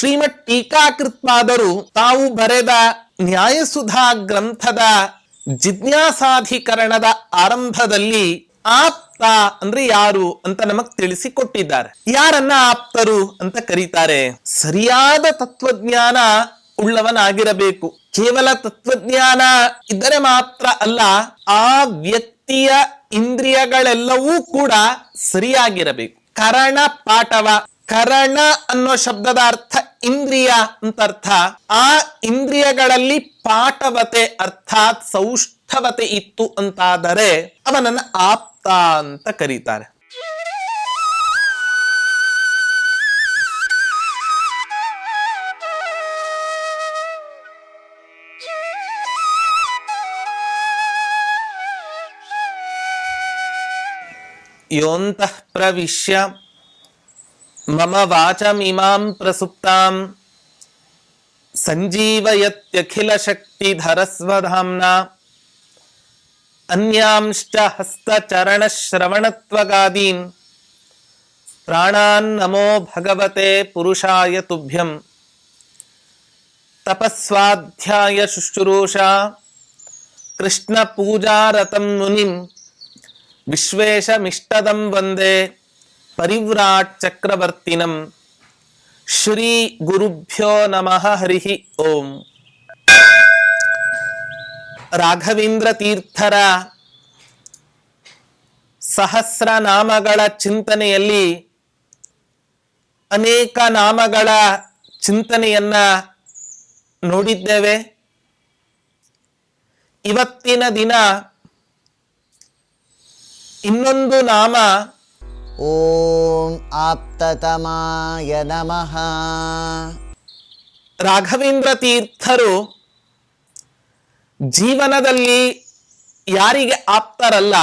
ಶ್ರೀಮತ್ ಟೀಕಾಕೃತ್ಪಾದರು ತಾವು ಬರೆದ ನ್ಯಾಯಸುಧಾ ಗ್ರಂಥದ ಜಿಜ್ಞಾಸಾಧಿಕರಣದ ಆರಂಭದಲ್ಲಿ ಆಪ್ತ ಅಂದ್ರೆ ಯಾರು ಅಂತ ನಮಗ್ ತಿಳಿಸಿಕೊಟ್ಟಿದ್ದಾರೆ. ಯಾರನ್ನ ಆಪ್ತರು ಅಂತ ಕರೀತಾರೆ? ಸರಿಯಾದ ತತ್ವಜ್ಞಾನ ಉಳ್ಳವನಾಗಿರಬೇಕು. ಕೇವಲ ತತ್ವಜ್ಞಾನ ಇದ್ದರೆ ಮಾತ್ರ ಅಲ್ಲ, ಆ ವ್ಯಕ್ತಿಯ ಇಂದ್ರಿಯಗಳೆಲ್ಲವೂ ಕೂಡ ಸರಿಯಾಗಿರಬೇಕು. ಕರಣ ಪಾಠವ. ಕರಣ ಅನ್ನೋ ಶಬ್ದದ ಅರ್ಥ ಇಂದ್ರಿಯ ಅಂತ ಅರ್ಥ. ಆ ಇಂದ್ರಿಯಗಳಲ್ಲಿ ಪಾಠವತೆ ಅರ್ಥಾತ್ ಸೌಷ್ಠವತೆ ಇತ್ತು ಅಂತಾದರೆ ಅವನನ್ನ ಆಪ್ತ ಅಂತ ಕರೀತಾರೆ. ಯೋಂತಃ ಪ್ರವಿಶ್ಯ मम वाचमीमां प्रसुप्तां। सञ्जीवयत्यखिलशक्तिधरस्वधाम्ना। अन्यांश्च हस्तचरणश्रवणत्वगादीन्। प्राणान्नमो भगवते पुरुषाय तुभ्यं तपस्वाध्याय शुश्रूषा। कृष्णपूजारतं मुनिं विश्वेशमिष्टदं वंदे। ಪರಿವ್ರಾಟ್ ಚಕ್ರವರ್ತಿನಂ ಶ್ರೀ ಗುರುಭ್ಯೋ ನಮಃ ಹರಿಹಿ ಓಂ. ರಾಘವೇಂದ್ರ ತೀರ್ಥರ ಸಹಸ್ರ ನಾಮಗಳ ಚಿಂತನೆಯಲ್ಲಿ ಅನೇಕ ನಾಮಗಳ ಚಿಂತನೆಯನ್ನ ನೋಡಿದ್ದೇವೆ. ಇವತ್ತಿನ ದಿನ ಇನ್ನೊಂದು ನಾಮ ಓಂ ಆಪ್ತತಮಾಯ ನಮಃ. ರಾಘವೇಂದ್ರ ತೀರ್ಥರು ಜೀವನದಲ್ಲಿ ಯಾರಿಗೆ ಆಪ್ತರಲ್ಲ?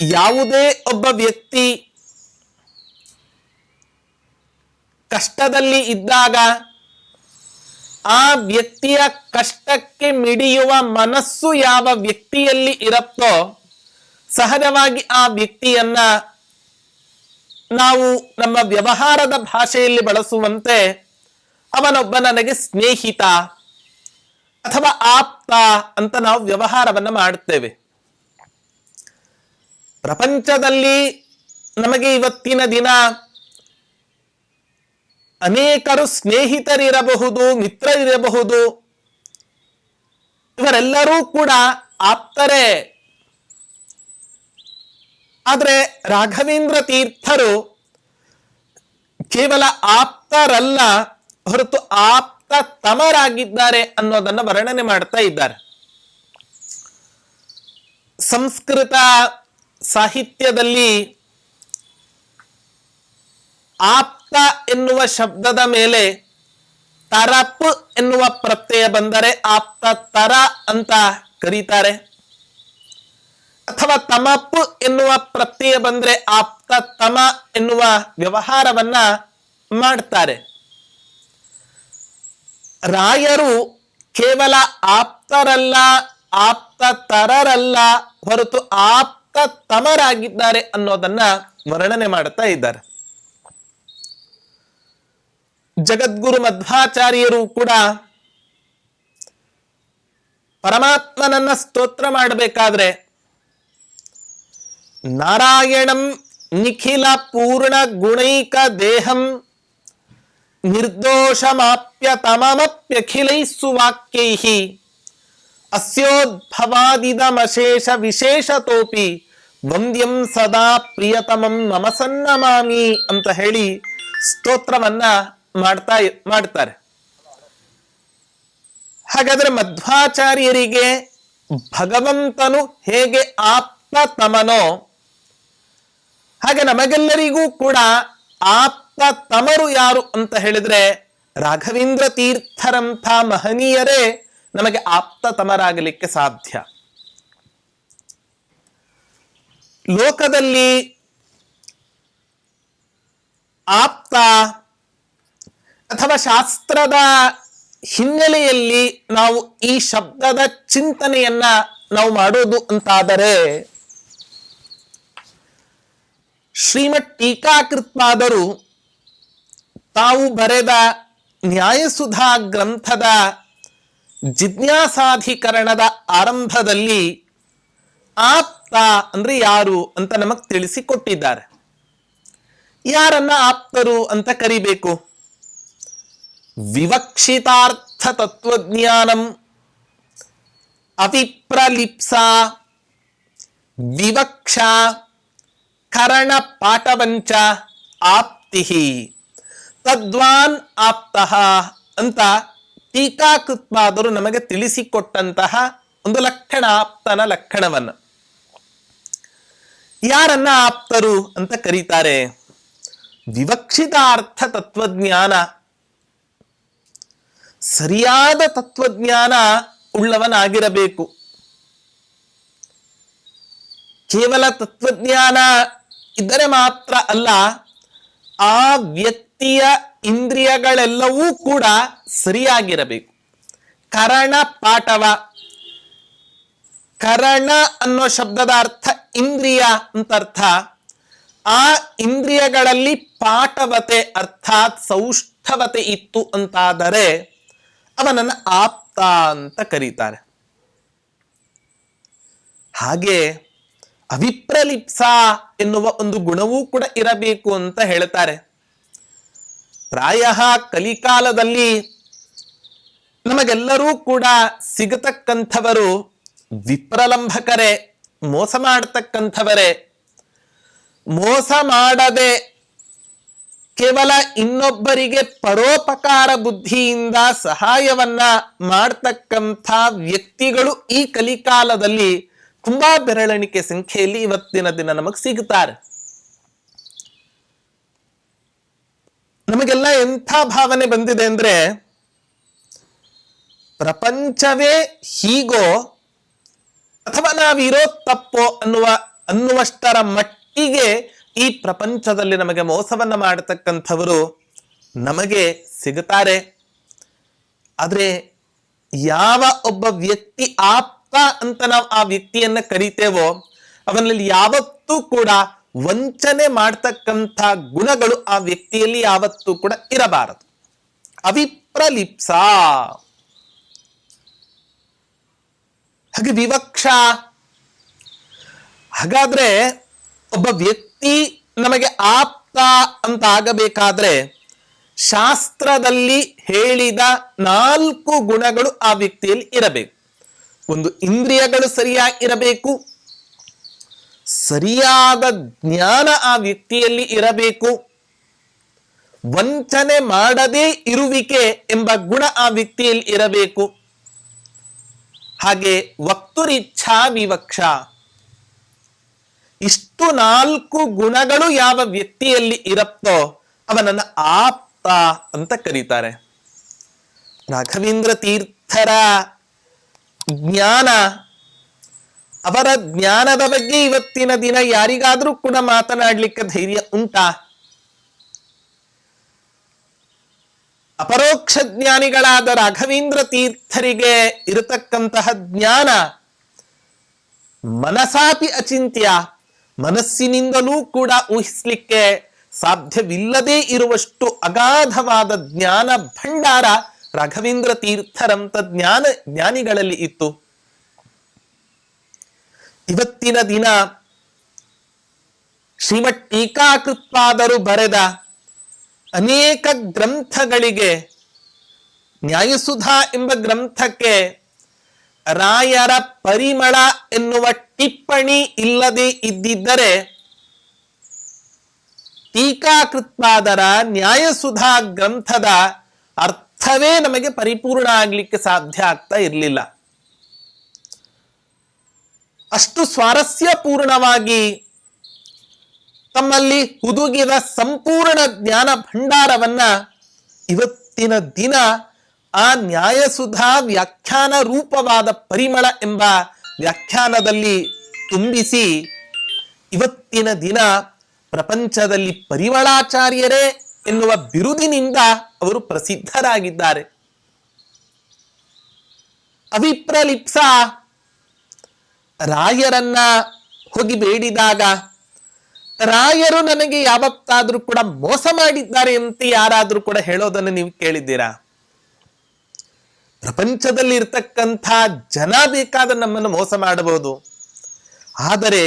ಯಾವುದೇ ಒಬ್ಬ ವ್ಯಕ್ತಿ ಕಷ್ಟದಲ್ಲಿ ಇದ್ದಾಗ ಆ ವ್ಯಕ್ತಿಯ ಕಷ್ಟಕ್ಕೆ ಮಿಡಿಯುವ ಮನಸ್ಸು ಯಾವ ವ್ಯಕ್ತಿಯಲ್ಲಿ ಇರುತ್ತೋ ಸಹಜವಾಗಿ ಆ ವ್ಯಕ್ತಿಯನ್ನ ನಾವು ನಮ್ಮ ವ್ಯವಹಾರದ ಭಾಷೆಯಲ್ಲಿ ಬಳಸುವಂತೆ ಅವನೊಬ್ಬ ನನಗೆ ಸ್ನೇಹಿತ ಅಥವಾ ಆಪ್ತ ಅಂತ ನಾವು ವ್ಯವಹಾರವನ್ನು ಮಾಡುತ್ತೇವೆ. ಪ್ರಪಂಚದಲ್ಲಿ ನಮಗೆ ಇವತ್ತಿನ ದಿನ ಅನೇಕರು ಸ್ನೇಹಿತರಿರಬಹುದು, ಮಿತ್ರರಿರಬಹುದು. ಇವರೆಲ್ಲರೂ ಕೂಡ ಆಪ್ತರೇ. ಆದ್ರೆ ರಾಘವೇಂದ್ರ ತೀರ್ಥರು ಕೇವಲ ಆಪ್ತರಲ್ಲ, ಹೊರತು ಆಪ್ತ ತಮರಾಗಿದ್ದಾರೆ ಅನ್ನೋದನ್ನು ವರ್ಣನೆ ಮಾಡ್ತಾ ಇದ್ದಾರೆ. ಸಂಸ್ಕೃತ ಸಾಹಿತ್ಯದಲ್ಲಿ ಆಪ್ತ ಎನ್ನುವ ಶಬ್ದದ ಮೇಲೆ ತರಪ್ ಎನ್ನುವ ಪ್ರತ್ಯಯ ಬಂದರೆ ಆಪ್ತ ತರ ಅಂತ ಕರೀತಾರೆ. ಅಥವಾ ತಮಪ್ಪು ಎನ್ನುವ ಪ್ರತ್ಯಯ ಬಂದ್ರೆ ಆಪ್ತ ತಮ ಎನ್ನುವ ವ್ಯವಹಾರವನ್ನ ಮಾಡ್ತಾರೆ. ರಾಯರು ಕೇವಲ ಆಪ್ತರಲ್ಲ, ಆಪ್ತ ತರರಲ್ಲ ಹೊರತು ಆಪ್ತ ತಮರಾಗಿದ್ದಾರೆ ಅನ್ನೋದನ್ನ ವರ್ಣನೆ ಮಾಡುತ್ತಾ ಇದ್ದಾರೆ. ಜಗದ್ಗುರು ಮಧ್ವಾಚಾರ್ಯರು ಕೂಡ ಪರಮಾತ್ಮನನ್ನ ಸ್ತೋತ್ರ ಮಾಡಬೇಕಾದ್ರೆ ನಾರಾಯಣಂ ನಿಖಿಲ ಪೂರ್ಣ ಗುಣೈಕ ದೇಹಂ ನಿರ್ದೋಷಮಾಪ್ಯ ತಮಮಪ್ಯಖಿಲೈಸ್ಸು ವಾಕ್ಯೈಃ ಅಸ್ಯೋದ್ಭವಾದಿದಮಶೇಷ ವಿಶೇಷತೋಪಿ ವಂದ್ಯಂ ಸದಾ ಪ್ರಿಯತಮಂ ನಮಸನ್ನಮಾಮಿ ಅಂತ ಹೇಳಿ ಸ್ತೋತ್ರವನ್ನ ಮಾಡ್ತಾ ಮಾಡ್ತಾರೆ. ಹಾಗಾದ್ರೆ ಮಧ್ವಾಚಾರ್ಯರಿಗೆ ಭಗವಂತನು ಹೇಗೆ ಆಪ್ತ ತಮನೋ ಹಾಗೆ ನಮಗೆಲ್ಲರಿಗೂ ಕೂಡ ಆಪ್ತ ತಮರು ಯಾರು ಅಂತ ಹೇಳಿದ್ರೆ ರಾಘವೇಂದ್ರ ತೀರ್ಥರಂಥ ಮಹನೀಯರೇ ನಮಗೆ ಆಪ್ತ ತಮರಾಗಲಿಕ್ಕೆ ಸಾಧ್ಯ. ಲೋಕದಲ್ಲಿ ಆಪ್ತ ಅಥವಾ ಶಾಸ್ತ್ರದ ಹಿನ್ನೆಲೆಯಲ್ಲಿ ನಾವು ಈ ಶಬ್ದದ ಚಿಂತನೆಯನ್ನ ನಾವು ಮಾಡೋದು ಅಂತಾದರೆ ಶ್ರೀಮತ್ ಟೀಕಾಕೃತ್ವಾದರು ತಾವು ಬರೆದ ನ್ಯಾಯಸುಧಾ ಗ್ರಂಥದ ಜಿಜ್ಞಾಸಾಧಿಕರಣದ ಆರಂಭದಲ್ಲಿ ಆಪ್ತ ಅಂದ್ರೆ ಯಾರು ಅಂತ ನಮಗ್ ತಿಳಿಸಿಕೊಟ್ಟಿದ್ದಾರೆ. ಯಾರನ್ನ ಆಪ್ತರು ಅಂತ ಕರಿಬೇಕು? ವಿವಕ್ಷಿತಾರ್ಥ ತತ್ವಜ್ಞಾನಂ ಅವಿಪ್ರಲಿಪ್ಸಾ ವಿವಕ್ಷ ಕರಣ ಪಾಠವಂಚ ಆಪ್ತಿಹಿ. ತದ್ವಾನ್ ಆಪ್ತಃ ಅಂತ ಟೀಕಾಕೃತ್ವಾದರೂ ನಮಗೆ ತಿಳಿಸಿಕೊಟ್ಟಂತಹ ಒಂದು ಲಕ್ಷಣ ಆಪ್ತನ ಲಕ್ಷಣವನ್ನು. ಯಾರನ್ನ ಆಪ್ತರು ಅಂತ ಕರೀತಾರೆ? ವಿವಕ್ಷಿತ ಅರ್ಥ ತತ್ವಜ್ಞಾನ. ಸರಿಯಾದ ತತ್ವಜ್ಞಾನ ಉಳ್ಳವನಾಗಿರಬೇಕು. ಕೇವಲ ತತ್ವಜ್ಞಾನ ಇದ್ದರೆ ಮಾತ್ರ ಅಲ್ಲ, ಆ ವ್ಯಕ್ತಿಯ ಇಂದ್ರಿಯಗಳೆಲ್ಲವೂ ಕೂಡ ಸರಿಯಾಗಿರಬೇಕು. ಕರಣ ಪಾಠವ. ಕರಣ ಅನ್ನೋ ಶಬ್ದದ ಅರ್ಥ ಇಂದ್ರಿಯ ಅಂತ ಅರ್ಥ. ಆ ಇಂದ್ರಿಯಗಳಲ್ಲಿ ಪಾಠವತೆ ಅರ್ಥಾತ್ ಸೌಷ್ಠವತೆ ಇತ್ತು ಅಂತಾದರೆ ಅವನನ್ನು ಆಪ್ತ ಅಂತ ಕರೀತಾರೆ. ಹಾಗೆ ಅವಿಪ್ರಲಿಪ್ಸ ಎನ್ನುವ ಒಂದು ಗುಣವೂ ಕೂಡ ಇರಬೇಕು ಅಂತ ಹೇಳ್ತಾರೆ. ಪ್ರಾಯ ಕಲಿಕಾಲದಲ್ಲಿ ನಮಗೆಲ್ಲರೂ ಕೂಡ ಸಿಗತಕ್ಕಂಥವರು ವಿಪ್ರಲಂಭಕರೇ ಮೋಸ ಮಾಡತಕ್ಕಂಥವರೇ. ಮೋಸ ಮಾಡದೆ ಕೇವಲ ಇನ್ನೊಬ್ಬರಿಗೆ ಪರೋಪಕಾರ ಬುದ್ಧಿಯಿಂದ ಸಹಾಯವನ್ನ ಮಾಡ್ತಕ್ಕಂಥ ವ್ಯಕ್ತಿಗಳು ಈ ಕಲಿಕಾಲದಲ್ಲಿ ತುಂಬಾ ಬೆರಳೆಣಿಕೆ ಸಂಖ್ಯೆಯಲ್ಲಿ ಇವತ್ತಿನ ದಿನ ನಮಗ್ ಸಿಗ್ತಾರೆ. ನಮಗೆಲ್ಲ ಎಂಥ ಭಾವನೆ ಬಂದಿದೆ ಅಂದ್ರೆ, ಪ್ರಪಂಚವೇ ಹೀಗೋ ಅಥವಾ ನಾವಿರೋ ತಪ್ಪೋ ಅನ್ನುವ, ಅನ್ನುವಷ್ಟರ ಮಟ್ಟಿಗೆ ಈ ಪ್ರಪಂಚದಲ್ಲಿ ನಮಗೆ ಮೋಸವನ್ನ ಮಾಡತಕ್ಕಂಥವರು ನಮಗೆ ಸಿಗುತ್ತಾರೆ. ಆದ್ರೆ ಯಾವ ಒಬ್ಬ ವ್ಯಕ್ತಿ ಆಪ್ತ ಅಂತ ನಾವು ಆ ವ್ಯಕ್ತಿಯನ್ನ ಕರಿತೇವೋ, ಅವನಲ್ಲಿ ಯಾವತ್ತೂ ಕೂಡ ವಂಚನೆ ಮಾಡ್ತಕ್ಕಂಥ ಗುಣಗಳು ಆ ವ್ಯಕ್ತಿಯಲ್ಲಿ ಯಾವತ್ತೂ ಕೂಡ ಇರಬಾರದು. ಅವಿಪ್ರಲಿಪ್ಸ. ಹಾಗೆ ವಿವಕ್ಷ. ಹಾಗಾದ್ರೆ ಒಬ್ಬ ವ್ಯಕ್ತಿ ನಮಗೆ ಆಪ್ತ ಅಂತ ಆಗಬೇಕಾದ್ರೆ ಶಾಸ್ತ್ರದಲ್ಲಿ ಹೇಳಿದ ನಾಲ್ಕು ಗುಣಗಳು ಆ ವ್ಯಕ್ತಿಯಲ್ಲಿ ಇರಬೇಕು. ಒಂದು ಇಂದ್ರಿಯಗಳು ಸರಿಯಾಗಿ ಇರಬೇಕು ಸರಿಯಾದ ಜ್ಞಾನ ಆ ವ್ಯಕ್ತಿಯಲ್ಲಿ ಇರಬೇಕು, ವಂಚನೆ ಮಾಡದೇ ಇರುವಿಕೆ ಎಂಬ ಗುಣ ಆ ವ್ಯಕ್ತಿಯಲ್ಲಿ ಇರಬೇಕು. ಹಾಗೆ ವಕ್ತುರಿಚ್ಛಾ ವಿವಕ್ಷ. ಇಷ್ಟು ನಾಲ್ಕು ಗುಣಗಳು ಯಾವ ವ್ಯಕ್ತಿಯಲ್ಲಿ ಇರುತ್ತೋ ಅವನನ್ನ ಆಪ್ತ ಅಂತ ಕರೀತಾರೆ. ರಾಘವೇಂದ್ರ ತೀರ್ಥರ ಜ್ಞಾನ. ಅವರ ಜ್ಞಾನದ ಬಗ್ಗೆ ಇವತ್ತಿನ ದಿನ ಯಾರಿಗಾದ್ರೂ ಕೂಡ ಮಾತನಾಡ್ಲಿಕ್ಕೆ ಧೈರ್ಯ ಉಂಟಾ? ಅಪರೋಕ್ಷ ಜ್ಞಾನಿಗಳಾದ ರಾಘವೇಂದ್ರ ತೀರ್ಥರಿಗೆ ಇರತಕ್ಕಂತಹ ಜ್ಞಾನ ಮನಸಾಪಿ ಅಚಿಂತ್ಯ. ಮನಸ್ಸಿನಿಂದಲೂ ಕೂಡ ಊಹಿಸ್ಲಿಕ್ಕೆ ಸಾಧ್ಯವಿಲ್ಲದೇ ಇರುವಷ್ಟು ಅಗಾಧವಾದ ಜ್ಞಾನ ಭಂಡಾರ ರಾಘವೇಂದ್ರ ತೀರ್ಥರಂತ ಜ್ಞಾನ ಜ್ಞಾನಿಗಳಲ್ಲಿ ಇತ್ತು. ಇವತ್ತಿನ ದಿನ ಶ್ರೀಮಠ್ ಟೀಕಾಕೃತ್ಪಾದರು ಬರೆದ ಅನೇಕ ಗ್ರಂಥಗಳಿಗೆ ನ್ಯಾಯಸುಧಾ ಎಂಬ ಗ್ರಂಥಕ್ಕೆ ರಾಯರ ಪರಿಮಳ ಎನ್ನುವ ಟಿಪ್ಪಣಿ ಇಲ್ಲದೆ ಇದ್ದಿದ್ದರೆ ಟೀಕಾಕೃತ್ಪಾದರ ನ್ಯಾಯಸುಧಾ ಗ್ರಂಥದ ಅರ್ಥವೇ ನಮಗೆ ಪರಿಪೂರ್ಣ ಆಗಲಿಕ್ಕೆ ಸಾಧ್ಯ ಆಗ್ತಾ ಇರಲಿಲ್ಲ. ಅಷ್ಟು ಸ್ವಾರಸ್ಯಪೂರ್ಣವಾಗಿ ತಮ್ಮಲ್ಲಿ ಹುದುಗಿದ ಸಂಪೂರ್ಣ ಜ್ಞಾನ ಭಂಡಾರವನ್ನ ಇವತ್ತಿನ ದಿನ ಆ ನ್ಯಾಯಸುಧಾ ವ್ಯಾಖ್ಯಾನ ರೂಪವಾದ ಪರಿಮಳ ಎಂಬ ವ್ಯಾಖ್ಯಾನದಲ್ಲಿ ತುಂಬಿಸಿ ಇವತ್ತಿನ ದಿನ ಪ್ರಪಂಚದಲ್ಲಿ ಪರಿಮಳಾಚಾರ್ಯರೇ ಎನ್ನುವ ಬಿರುದಿನಿಂದ ಅವರು ಪ್ರಸಿದ್ಧರಾಗಿದ್ದಾರೆ. ಅವಿಪ್ರಲಿಪ್ಸ ರಾಯರನ್ನ ಹೋಗಿ ಬೇಡಿದಾಗ, ರಾಯರು ನನಗೆ ಯಾವತ್ತಾದ್ರೂ ಕೂಡ ಮೋಸ ಮಾಡಿದ್ದಾರೆ ಅಂತ ಯಾರಾದ್ರೂ ಕೂಡ ಹೇಳೋದನ್ನು ನೀವು ಕೇಳಿದ್ದೀರಾ? ಪ್ರಪಂಚದಲ್ಲಿ ಇರ್ತಕ್ಕಂಥ ಜನ ಬೇಕಾದ ನಮ್ಮನ್ನು ಮೋಸ ಮಾಡಬಹುದು. ಆದರೆ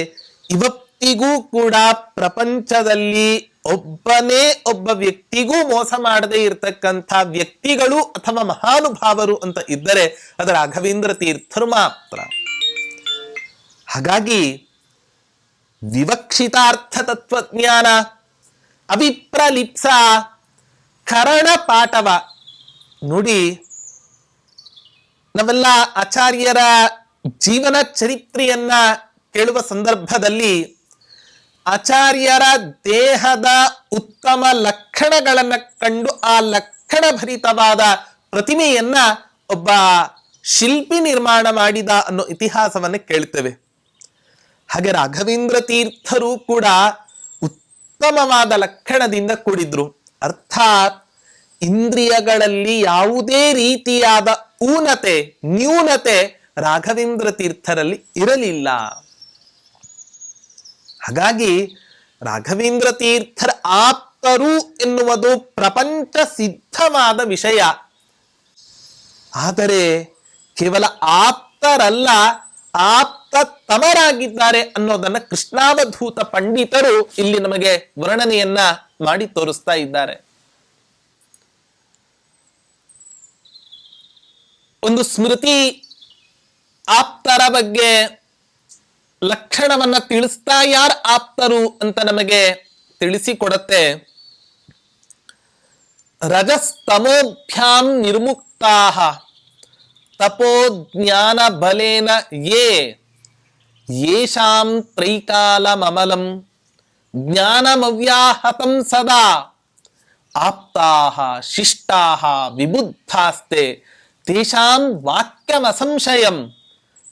ಇವತ್ತಿಗೂ ಕೂಡ ಪ್ರಪಂಚದಲ್ಲಿ ಒಬ್ಬನೇ ಒಬ್ಬ ವ್ಯಕ್ತಿಗೂ ಮೋಸ ಮಾಡದೇ ಇರತಕ್ಕಂಥ ವ್ಯಕ್ತಿಗಳು ಅಥವಾ ಮಹಾನುಭಾವರು ಅಂತ ಇದ್ದರೆ ಅದು ರಾಘವೇಂದ್ರ ತೀರ್ಥರು ಮಾತ್ರ. ಹಾಗಾಗಿ ವಿವಕ್ಷಿತಾರ್ಥ ತತ್ವಜ್ಞಾನ ಅವಿಪ್ರಲಿಪ್ಸ ಕರಣ ಪಾಠವ. ನುಡಿ, ನಾವೆಲ್ಲ ಆಚಾರ್ಯರ ಜೀವನ ಚರಿತ್ರೆಯನ್ನ ಕೇಳುವ ಸಂದರ್ಭದಲ್ಲಿ ಆಚಾರ್ಯರ ದೇಹದ ಉತ್ತಮ ಲಕ್ಷಣಗಳನ್ನು ಕಂಡು ಆ ಲಕ್ಷಣ ಭರಿತವಾದ ಪ್ರತಿಮೆಯನ್ನ ಒಬ್ಬ ಶಿಲ್ಪಿ ನಿರ್ಮಾಣ ಮಾಡಿದ ಅನ್ನೋ ಇತಿಹಾಸವನ್ನು ಕೇಳ್ತೇವೆ. ಹಾಗೆ ರಾಘವೇಂದ್ರ ತೀರ್ಥರು ಕೂಡ ಉತ್ತಮವಾದ ಲಕ್ಷಣದಿಂದ ಕೂಡಿದ್ರು. ಅರ್ಥಾತ್ ಇಂದ್ರಿಯಗಳಲ್ಲಿ ಯಾವುದೇ ರೀತಿಯಾದ ಊನತೆ, ನ್ಯೂನತೆ ರಾಘವೇಂದ್ರ ತೀರ್ಥರಲ್ಲಿ ಇರಲಿಲ್ಲ. ಹಾಗಾಗಿ ರಾಘವೇಂದ್ರ ತೀರ್ಥರ ಆಪ್ತರು ಎನ್ನುವುದು ಪ್ರಪಂಚ ಸಿದ್ಧವಾದ ವಿಷಯ. ಆದರೆ ಕೇವಲ ಆಪ್ತರಲ್ಲ ಆಪ್ತ ತಮರಾಗಿದ್ದಾರೆ ಅನ್ನೋದನ್ನ ಕೃಷ್ಣಾವಧೂತ ಪಂಡಿತರು ಇಲ್ಲಿ ನಮಗೆ ವರ್ಣನೆಯನ್ನ ಮಾಡಿ ತೋರಿಸ್ತಾ ಇದ್ದಾರೆ. ಒಂದು ಸ್ಮೃತಿ ಆಪ್ತರ ಬಗ್ಗೆ ಲಕ್ಷಣವನ್ನ ತಿಳಿಸ್ತಾ ಯಾರು ಆಪ್ತರು ಅಂತ ನಮಗೆ ತಿಳಿಸಿಕೊಡತ್ತೆ. ರಜಸ್ತಮೋಭ್ಯಾಂ ತಪೋ ಜ್ಞಾನ ಬಲೇನ ಯೇ. ಯೇಷಾಂ ತ್ರೈಕಾಲಮಮಲಂ ಜ್ಞಾನಮವ್ಯಾಹತಂ ಸದಾ. ಆಪ್ತಾಹ, ಶಿಷ್ಟಾಹ, ವಿಬುದ್ಧಾಸ್ತೆ. ತೇಷಾಂ ವಾಕ್ಯಮಸಂಶಯಂ.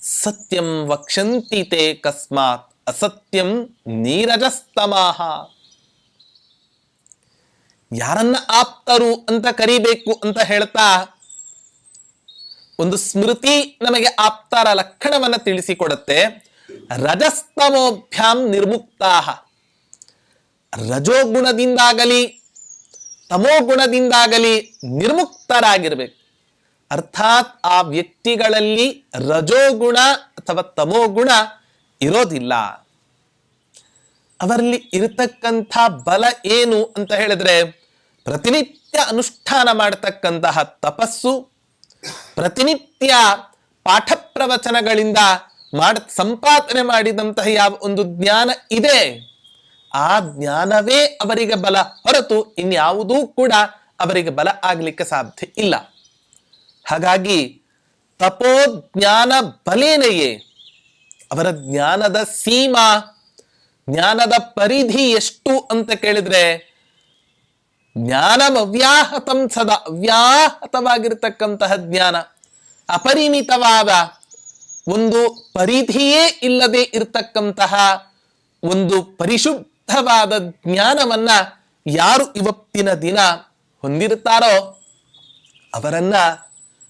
ಸತ್ಯಂ ವಕ್ಷಂತಿ ತೇ ಕಸ್ಮಾತ್, ಅಸತ್ಯಂ ನೀರಜಸ್ತಮಾಹ. ಯಾರನ್ನ ಆಪ್ತರು ಅಂತ ಕರಿಬೇಕು ಅಂತ ಹೇಳ್ತಾ ಒಂದು ಸ್ಮೃತಿ ನಮಗೆ ಆಪ್ತರ ಲಕ್ಷಣವನ್ನ ತಿಳಿಸಿಕೊಡುತ್ತೆ. ರಜಸ್ತಮೋಭ್ಯಾಂ ನಿರ್ಮುಕ್ತಾಹ. ರಜೋಗುಣದಿಂದಾಗಲಿ, ತಮೋಗುಣದಿಂದಾಗಲಿ ನಿರ್ಮುಕ್ತರಾಗಿರ್ಬೇಕು. ಅರ್ಥಾತ್ ಆ ವ್ಯಕ್ತಿಗಳಲ್ಲಿ ರಜೋಗುಣ ಅಥವಾ ತಮೋಗುಣ ಇರೋದಿಲ್ಲ. ಅವರಲ್ಲಿ ಇರತಕ್ಕಂಥ ಬಲ ಏನು ಅಂತ ಹೇಳಿದ್ರೆ ಪ್ರತಿನಿತ್ಯ ಅನುಷ್ಠಾನ ಮಾಡತಕ್ಕಂತಹ ತಪಸ್ಸು, ಪ್ರತಿನಿತ್ಯ ಪಾಠ ಪ್ರವಚನಗಳಿಂದ ಮಾಡ ಸಂಪಾದನೆ ಮಾಡಿದಂತಹ ಯಾವ ಒಂದು ಜ್ಞಾನ ಇದೆ, ಆ ಜ್ಞಾನವೇ ಅವರಿಗೆ ಬಲ ಹೊರತು ಇನ್ಯಾವುದೂ ಕೂಡ ಅವರಿಗೆ ಬಲ ಆಗ್ಲಿಕ್ಕೆ ಸಾಧ್ಯ ಇಲ್ಲ. ಹಾಗಾಗಿ ತಪೋಜ್ಞಾನ ಬಲೇನೆಯೇ, ಅವರ ಜ್ಞಾನದ ಸೀಮಾ, ಜ್ಞಾನದ ಪರಿಧಿ ಎಷ್ಟು ಅಂತ ಕೇಳಿದ್ರೆ ಜ್ಞಾನಂ ಅವ್ಯಾಹತಂ ಸದಾ, ಅವ್ಯಾಹತವಾಗಿರ್ತಕ್ಕಂತಹ ಜ್ಞಾನ, ಅಪರಿಮಿತವಾದ, ಒಂದು ಪರಿಧಿಯೇ ಇಲ್ಲದೆ ಇರತಕ್ಕಂತಹ ಒಂದು ಪರಿಶುದ್ಧವಾದ ಜ್ಞಾನವನ್ನ ಯಾರು ಇವತ್ತಿನ ದಿನ ಹೊಂದಿರುತ್ತಾರೋ ಅವರನ್ನ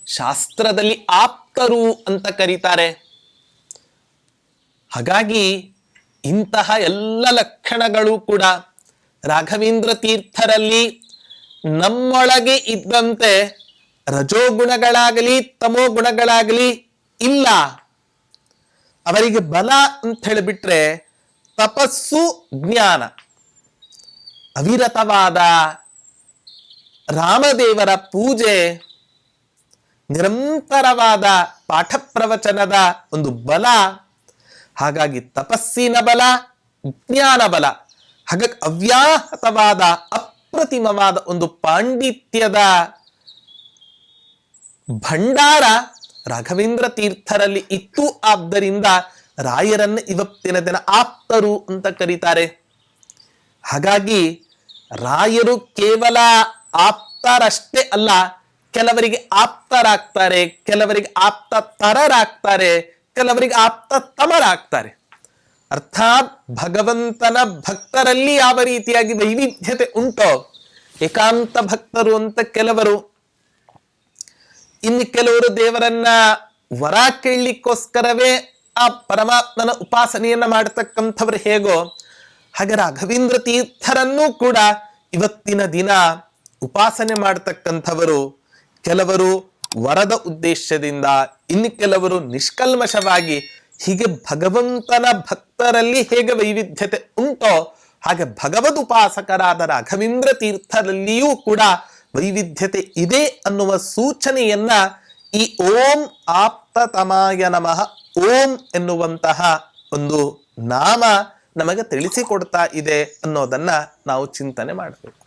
ಶಾಸ್ತ್ರದಲ್ಲಿ ಆಪ್ತರು ಅಂತ ಕರೀತಾರೆ. ಹಾಗಾಗಿ ಇಂತಹ ಎಲ್ಲ ಲಕ್ಷಣಗಳು ಕೂಡ ರಾಘವೇಂದ್ರ ತೀರ್ಥರಲ್ಲಿ ನಮ್ಮೊಳಗೆ ಇದ್ದಂತೆ ರಜೋಗುಣಗಳಾಗಲಿ, ತಮೋ ಗುಣಗಳಾಗಲಿ ಇಲ್ಲ. ಅವರಿಗೆ ಬಲ ಅಂತ ಹೇಳಿಬಿಟ್ರೆ ತಪಸ್ಸು ಜ್ಞಾನ. ಅವಿರತವಾದ ರಾಮದೇವರ ಪೂಜೆ ನಿರಂತರವಾದ ಪಾಠ ಪ್ರವಚನದ ಒಂದು ಬಲ, ಹಾಗಾಗಿ ತಪಸ್ಸಿನ ಬಲ, ಜ್ಞಾನ ಬಲ ಹಾಗಾಗಿ ಅವ್ಯಾಹತವಾದ ಅಪ್ರತಿಮವಾದ ಒಂದು ಪಾಂಡಿತ್ಯದ ಭಂಡಾರ ರಾಘವೇಂದ್ರ ತೀರ್ಥರಲ್ಲಿ ಇತ್ತು. ಆದ್ದರಿಂದ ರಾಯರನ್ನ ಇವತ್ತಿನ ದಿನ ಆಪ್ತರು ಅಂತ ಕರೀತಾರೆ. ಹಾಗಾಗಿ ರಾಯರು ಕೇವಲ ಆಪ್ತರಷ್ಟೇ ಅಲ್ಲ ಕೆಲವರಿಗೆ ಆಪ್ತರಾಗ್ತಾರೆ, ಕೆಲವರಿಗೆ ಆಪ್ತ ತರರಾಗ್ತಾರೆ ಕೆಲವರಿಗೆ ಆಪ್ತ ತಮರಾಗ್ತಾರೆ ಅರ್ಥಾತ್ ಭಗವಂತನ ಭಕ್ತರಲ್ಲಿ ಯಾವ ರೀತಿಯಾಗಿ ವೈವಿಧ್ಯತೆ ಉಂಟೋ, ಏಕಾಂತ ಭಕ್ತರು ಅಂತ ಕೆಲವರು, ಇನ್ನು ಕೆಲವರು ದೇವರನ್ನ ವರ ಕೇಳಲಿಕ್ಕೋಸ್ಕರವೇ ಆ ಪರಮಾತ್ಮನ ಉಪಾಸನೆಯನ್ನ ಮಾಡತಕ್ಕಂಥವ್ರು ಹೇಗೋ, ಹಾಗೆ ರಾಘವೇಂದ್ರ ತೀರ್ಥರನ್ನೂ ಕೂಡ ಇವತ್ತಿನ ದಿನ ಉಪಾಸನೆ ಮಾಡತಕ್ಕಂಥವರು ಕೆಲವರು ವರದ ಉದ್ದೇಶದಿಂದ, ಇನ್ನು ಕೆಲವರು ನಿಷ್ಕಲ್ಮಶವಾಗಿ ಹೀಗೆ ಭಗವಂತನ ಭಕ್ತರಲ್ಲಿ ಹೇಗೆ ವೈವಿಧ್ಯತೆ ಉಂಟೋ, ಹಾಗೆ ಭಗವದ್ ಉಪಾಸಕರಾದ ರಾಘವೇಂದ್ರ ತೀರ್ಥರಲ್ಲಿಯೂ ಕೂಡ ವೈವಿಧ್ಯತೆ ಇದೆ ಅನ್ನುವ ಸೂಚನೆಯನ್ನ ಈ ಓಂ ಆಪ್ತತಮಾಯ ನಮಃ, ಓಂ ಎನ್ನುವಂತಹ ಒಂದು ನಾಮ ನಮಗೆ ತಿಳಿಸಿಕೊಡ್ತಾ ಇದೆ ಅನ್ನೋದನ್ನ ನಾವು ಚಿಂತನೆ ಮಾಡಬೇಕು.